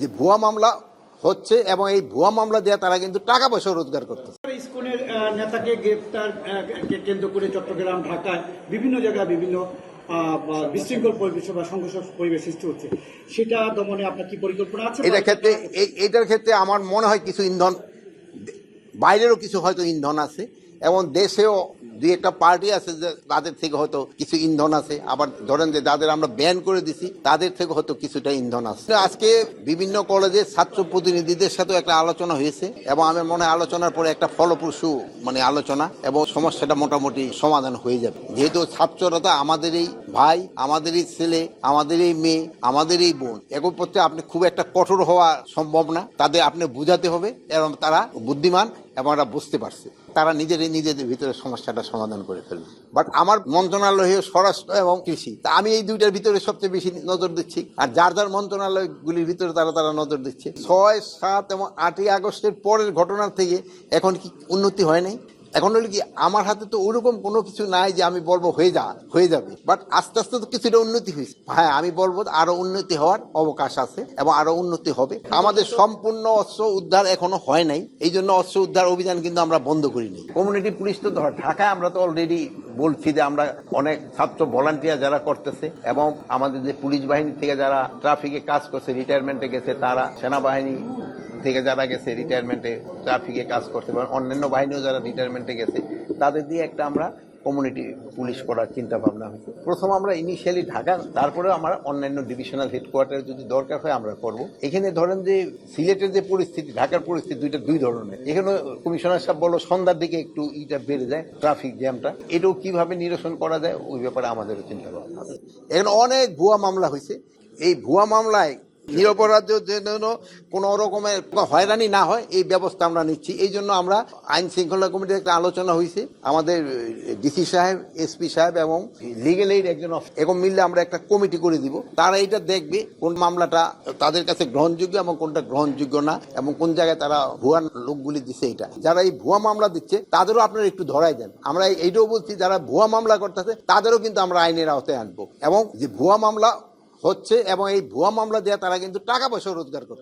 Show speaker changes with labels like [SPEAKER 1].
[SPEAKER 1] যে ভুয়া মামলা হচ্ছে এবং এই ভুয়া মামলা দিয়ে তারা কিন্তু টাকা পয়সা রোজগার করতেছে।
[SPEAKER 2] ইসকনের নেতাকে গ্রেপ্তার কেন্দ্র করে চট্টগ্রাম ঢাকায় বিভিন্ন জায়গায় বিভিন্ন বিশৃঙ্খল পরিবেশ বা সংঘর্ষ পরিবেশ সৃষ্টি হচ্ছে। সেটা দমনে আপনার কি পরিকল্পনা আছে?
[SPEAKER 1] এটার ক্ষেত্রে এইটার ক্ষেত্রে আমার মনে হয় কিছু ইন্ধন বাইরেরও কিছু হয়তো ইন্ধন আছে এবং দেশেও দুই একটা পার্টি আছে যে তাদের থেকে হয়তো কিছু ইন্ধন আছে। আবার ধরেন যে যাদের আমরা ব্যান করে দিছি, তাদের থেকে হয়তো কিছুটা ইন্ধন আছে। আজকে বিভিন্ন কলেজের ছাত্র প্রতিনিধিদের সাথেও একটা আলোচনা হয়েছে এবং আমার মনে হয় আলোচনার পরে একটা ফলপ্রসূ মানে আলোচনা এবং সমস্যাটা মোটামুটি সমাধান হয়ে যাবে। যেহেতু ছাত্ররা তো আমাদেরই ভাই আমাদেরই ছেলে আমাদেরই মেয়ে আমাদেরই বোন এগুলোর প্রতি আপনি খুব একটা কঠোর হওয়া সম্ভব না। তাদের আপনি বুঝাতে হবে এবং তারা বুদ্ধিমান এবং ওরা বুঝতে পারছে। তারা নিজেরই নিজেদের ভিতরে সমস্যাটা সমাধান করে ফেলবে। বাট আমার মন্ত্রণালয় স্বরাষ্ট্র এবং কৃষি, তা আমি এই দুইটার ভিতরে সবচেয়ে বেশি নজর দিচ্ছি। আর যার যার মন্ত্রণালয়গুলির ভিতরে তারা তারা নজর দিচ্ছে। ছয়, সাত এবং আটই আগস্টের পরের ঘটনার থেকে এখন কি উন্নতি হয় নাই? এখন হলো কি, আমার হাতে তো ওরকম কোনো কিছু নাই যে আমি বলব হয়ে যা, হয়ে যাবে। বাট আস্তে আস্তে তো কিছুটা উন্নতি হয়েছে। হ্যাঁ আমি বলব আরও উন্নতি হওয়ার অবকাশ আছে এবং আরও উন্নতি হবে। আমাদের সম্পূর্ণ অস্ত্র উদ্ধার এখনও হয় নাই। এই জন্য অস্ত্র উদ্ধার অভিযান কিন্তু আমরা বন্ধ করিনি। কমিউনিটি পুলিশ তো ধর, ঢাকায় আমরা তো অলরেডি বলছি যে আমরা অনেক ছাত্র ভলান্টিয়ার যারা করতেছে এবং আমাদের যে পুলিশ বাহিনী থেকে যারা ট্রাফিকে কাজ করছে রিটায়ারমেন্টে গেছে, তারা সেনাবাহিনী থেকে যারা গেছে রিটায়ারমেন্টে ট্রাফিকে কাজ করতে পারেন অন্যান্য বাহিনীও যারা রিটায়ারমেন্টে গেছে, তাদের দিয়ে একটা আমরা কমিউনিটি পুলিশ করার চিন্তা ভাবনা হয়েছে। প্রথম আমরা ইনিশিয়ালি ঢাকা, তারপরেও আমরা অন্যান্য ডিভিশনাল হেডকোয়ার্টারে যদি দরকার হয় আমরা করব। এখানে ধরেন যে সিলেটের যে পরিস্থিতি, ঢাকার পরিস্থিতি দুইটা দুই ধরনের। এখানে কমিশনার সাহেব বলো সন্ধ্যার দিকে একটু ইটা বেড়ে যায় ট্রাফিক জ্যামটা এটাও কীভাবে নিরসন করা যায়, ওই ব্যাপারে আমাদেরও চিন্তা ভাবনা এখানে অনেক ভুয়া মামলা হয়েছে। এই ভুয়া মামলায় নিরপরাধের জন্য কোনো রকমের হয়রানি না হয়, এই ব্যবস্থা আমরা নিচ্ছি। এই জন্য আমরা আইন শৃঙ্খলা কমিটির একটা আলোচনা হয়েছে। আমাদের ডিসি সাহেব এসপি সাহেব এবং লিগেল এইড একজন এরকম মিললে আমরা একটা কমিটি করে দিব। তারা এটা দেখবে কোন মামলাটা তাদের কাছে গ্রহণযোগ্য এবং কোনটা গ্রহণযোগ্য না এবং কোন জায়গায় তারা ভুয়া লোকগুলি দিচ্ছে এটা। যারা এই ভুয়া মামলা দিচ্ছে, তাদেরও আপনারা একটু ধরাই দেন। আমরা এইটাও বলছি, যারা ভুয়া মামলা করতেছে, তাদেরও কিন্তু আমরা আইনের আওতায় আনব। এবং যে ভুয়া মামলা হচ্ছে এবং এই ভুয়া মামলা দিয়ে তারা কিন্তু টাকা পয়সা রোজগার করছে।